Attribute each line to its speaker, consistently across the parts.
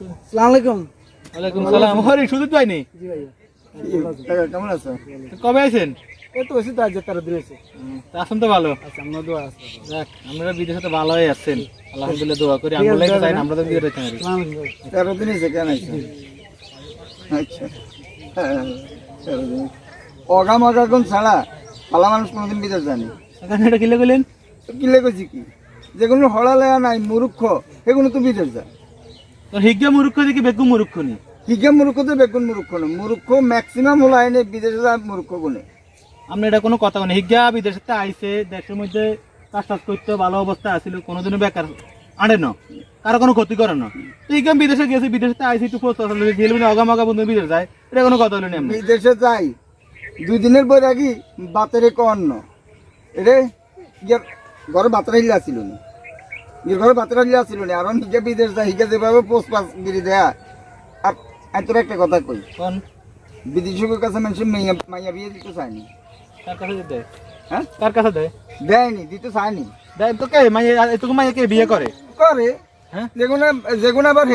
Speaker 1: আলাইকুম
Speaker 2: ওয়ালাইকুম সালাম। হরি সুজিত ভাই
Speaker 1: জি ভাইয়া।
Speaker 3: কেমন আছো
Speaker 2: কবে আছেন
Speaker 1: এই তো বেশি তো আজ তেরো দিন হয়েছে
Speaker 2: তা আসুন তো ভালো?
Speaker 1: আচ্ছা আমরা দোয়া আছে।
Speaker 2: যাক আমরা বিদেশে তো ভালোই আছেন। আলহামদুলিল্লাহ দোয়া করি। আমরা লাগে চাই আমরা তো বিয়ে রয়েছে
Speaker 1: সালাম আলাইকুম ভাই।
Speaker 3: তেরো দিন হয়েছে কেন আচ্ছা হ্যাঁ, তেরো দিন অগা মগা কোন ছাড়া পালা মানুষ কোনোদিন বিদেশ জানি
Speaker 2: এখানে এটা কিলে গেলেন
Speaker 3: তো কি? যেগুলো নাই মূর্খ সেগুলো তো বিদেশ যায়।
Speaker 2: হিজ্ঞা মুরুক্ষ দেখি বেকু মুরুক্ষ নি।
Speaker 3: হিগে মূর্খ তো বেগুন মূর্খ না। মূর্খ ম্যাক্সিমাম হলো আইনে বিদেশে মূর্খ গুণে।
Speaker 2: আমরা এটা কোনো কথা মানে হিজ্ঞা বিদেশে তো আইছে দেশের মধ্যে কাজ টাজ করতে ভালো অবস্থা আছিল কোনোদিনও বেকার আনে না কারও কোনো ক্ষতি করে না। তো হিজ্ঞা বিদেশে গেছে বিদেশে আইসি একটু পোস্ট আসলে গেলে মানে অগামাগা বন্ধু বিদেশ যায় এটা কোনো কথা হলো না
Speaker 3: বিদেশে যাই দুই দিনের বই রাখি বাতেরে কন্ন এরে ইয়ার ঘরে বাতরা হিলা ছিল না। ঘরে বাতরা হিলা ছিল না আর হিগে বিদেশ যায় হিগে যেভাবে পোস্ট পাস গিরি দেয়া। আর আমি তোর একটা কথা কই।
Speaker 2: কোন?
Speaker 3: বিদেশিকের কাছে মানুষ মাইয়া মাইয়া বিয়ে দিতে চায়নি।
Speaker 2: কার কাছে দেয়
Speaker 3: হ্যাঁ?
Speaker 2: কার কাছে দেয়?
Speaker 3: দেয়নি দিতে চায়নি।
Speaker 2: দেয় তো কে মাইয়া এতটুকু মাইয়া কে বিয়ে করে?
Speaker 3: করে।
Speaker 2: হ্যাঁ?
Speaker 3: যেগুলো আবার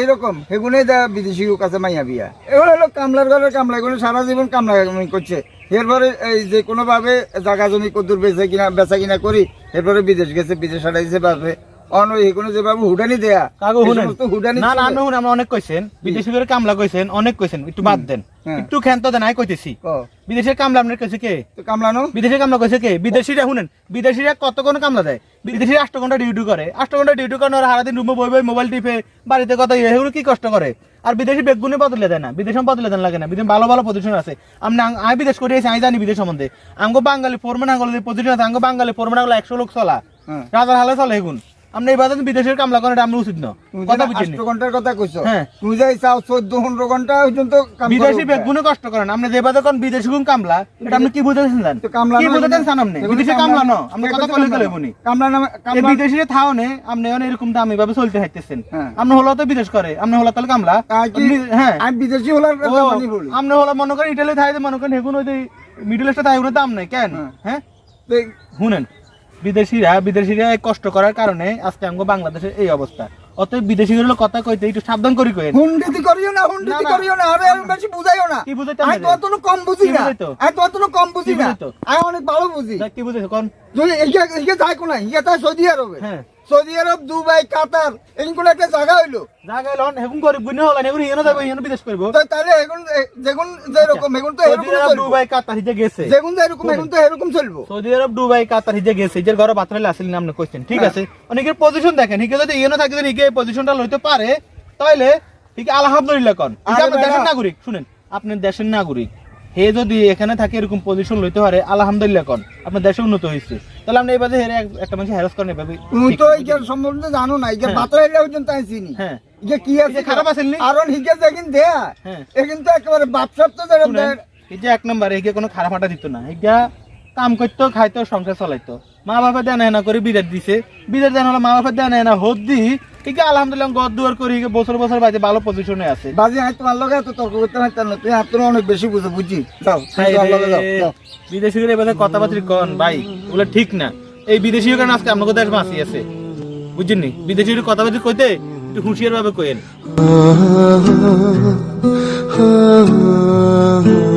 Speaker 3: বিদেশির কাছে মাইয়া বিয়া। এগুলো হলো কামলার ঘরের কামলা এগুলো সারা জীবন কামলা করছে। এরপরে এই যে কোনো ভাবে জায়গা জমি কদ্দুর বেচে কিনা বেচা কিনা করি এরপরে বিদেশ গেছে বিদেশ হারাইছে ভাবে অন এগুলো যেভাবে হুডানি দেয়া।
Speaker 2: কাগো
Speaker 3: এই হুডানি
Speaker 2: না না
Speaker 3: চলে।
Speaker 2: আমি আমরা অনেক কইছেন বিদেশি করে কামলা কইছেন অনেক কইছেন একটু বাদ দেন। একটু খেন তো দেন আই কইতেছি
Speaker 3: ক,
Speaker 2: বিদেশের কামলা আপনার কইছে কে?
Speaker 3: তো কামলানো
Speaker 2: বিদেশি কামলা কইছে কে? বিদেশিরা শুনেন বিদেশিরা কত কোন কামলা দেয়? বিদেশিরা আষ্ট ঘণ্টা ডিউটি করে আষ্ট ঘণ্টা ডিউটি করে ওরা সারাদিন রুমে বই বই মোবাইল টিপে বাড়িতে কথা এগুলো কি কষ্ট করে আর বিদেশি বেগুনে বদলে দেয় না বিদেশে বদলে দেন লাগে না। বিদেশ ভালো ভালো পজিশন আছে। আমি আমি বিদেশ করে এসে আমি জানি বিদেশ সম্বন্ধে। আঙ্গো বাঙালি ফোরম্যান আঙ্গল পজিশন আছে। আঙ্গো বাঙালি ফোরম্যান আঙ্গল একশো লোক চলা। রাজার হালে চলে এগুন আপনি এই বাজারে বিদেশের কামলা করেন এটা আমরা উচিত না। কথা বুঝছেন
Speaker 3: ঘণ্টার কথা কইছো
Speaker 2: হ্যাঁ।
Speaker 3: তুমি যাই চাও চোদ্দ পনেরো ঘণ্টা পর্যন্ত কাম
Speaker 2: বিদেশি
Speaker 3: করো।
Speaker 2: বেগুনে কষ্ট করেন। আপনি যে বাজার কোন বিদেশি গুণ কামলা এটা আপনি কি বুঝাচ্ছেন জান?
Speaker 3: তো কামলা
Speaker 2: কি
Speaker 3: নয়,
Speaker 2: বুঝাতেন আপনি? বিদেশি কামলা ন। আমরা কথা কইলে কইলে বনি
Speaker 3: কামলা নামে কামলা
Speaker 2: বিদেশিরে থাও নে আপনি এরকম দামি ভাবে চলতে হাইতেছেন।
Speaker 3: হ্যাঁ।
Speaker 2: আপনি হলো তো বিদেশ করে। আপনি হলো তাহলে কামলা। হ্যাঁ।
Speaker 3: আমি বিদেশি বলি।
Speaker 2: আপনি হলো মনে করেন ইটালি থাই মনে করেন হেগুন ওই মিডল ইস্টে থাই দাম নাই। কেন?
Speaker 3: হ্যাঁ।
Speaker 2: হ্যাঁ? শুনেন। বিদেশিরা বিদেশিরা কষ্ট করার কারণে আজকে আমাকে বাংলাদেশের এই অবস্থা। অতএব বিদেশিগুলো কথা কইতে একটু সাবধান করি কই
Speaker 3: হুন্ডিতি করিও না হুন্ডিতি। করিও না আরে আমি বেশি বুঝাইও না।
Speaker 2: কি বুঝাইতে
Speaker 3: আমি তো অতনো কম বুঝি না। আমি তো অতনো কম বুঝি না? আমি অনেক ভালো বুঝি।
Speaker 2: কি বুঝাইছো কোন?
Speaker 3: যদি এইটা এইটা যায় কোনা ইয়া সৌদি আরবে।
Speaker 2: হ্যাঁ।
Speaker 3: সৌদি আরব দুবাই কাতার এইগুলো একটা জায়গা হইল।
Speaker 2: জায়গা লন হেগুন গরিব গুনে হলা হেগুন ইয়েনো যাবে ইয়েনো বিদেশ করব।
Speaker 3: তাহলে এখন এ- যেগুন যেরকম এখন তো
Speaker 2: সৌদি
Speaker 3: এরকম
Speaker 2: দুবাই কাতার হিজে গেছে।
Speaker 3: যেগুন তো এরকম চলবো।
Speaker 2: সৌদি আরব দুবাই কাতার হিজে গেছে। ঘরে বাতরাইলে আসেন নাম কোশ্চেন ঠিক
Speaker 3: হ্যাঁ।
Speaker 2: আছে? অনেকের পজিশন দেখেন হিকে যদি ইয়েনো থাকে যদি হিকে পজিশনটা লইতে পারে তাহলে ঠিক আলহামদুলিল্লাহ কোন। দেশের নাগরিক শুনেন আপনার দেশের নাগরিক। হে যদি এখানে থাকে এরকম পজিশন লইতে পারে আলহামদুলিল্লাহ কন আপনার দেশে উন্নত হয়েছে তাহলে আমরা এবারে হেরে একটা মানুষ হ্যারাস করেন এভাবে
Speaker 3: তুমি তো এই সম্বন্ধে জানো না এই
Speaker 2: যে
Speaker 3: বাতরা এলে ওজন তাই চিনি।
Speaker 2: হ্যাঁ।
Speaker 3: যে কি আছে
Speaker 2: খারাপ আছে নি?
Speaker 3: আর হিগে যেদিন দেয়া
Speaker 2: হ্যাঁ।
Speaker 3: এখন তো একেবারে বাপসাপ তো যারা
Speaker 2: এই যে এক নম্বর একে কোনো খারাপ আটা দিত না। এটা কাম করতো খাইতো সংসার চালাইতো মা বাবা দেন না করে বিদেশ দিছে বিদেশ দেন হলো মা বাবা দেন না হদ দি ঠিক আলহামদুলিল্লাহ গদ দুয়ার করি বছর বছর বাজে ভালো পজিশনে আছে
Speaker 3: বাজি আমি তোমার লগে এত তর্ক করতে না তুমি আর তোমার অনেক বেশি বুঝো বুঝি যাও তুমি
Speaker 2: হাই
Speaker 3: তোমার লগে যাও
Speaker 2: রে,
Speaker 3: যাও।
Speaker 2: বিদেশিদের এবারে কথাবার্তা কন ভাই ওগুলো ঠিক না এই বিদেশি কারণে আজকে আমাকে দেশ বাঁচি আছে বুঝছেন বিদেশির কথাবার্তা কইতে একটু হুঁশিয়ার ভাবে কইেন
Speaker 4: ah, ah, ah, ah.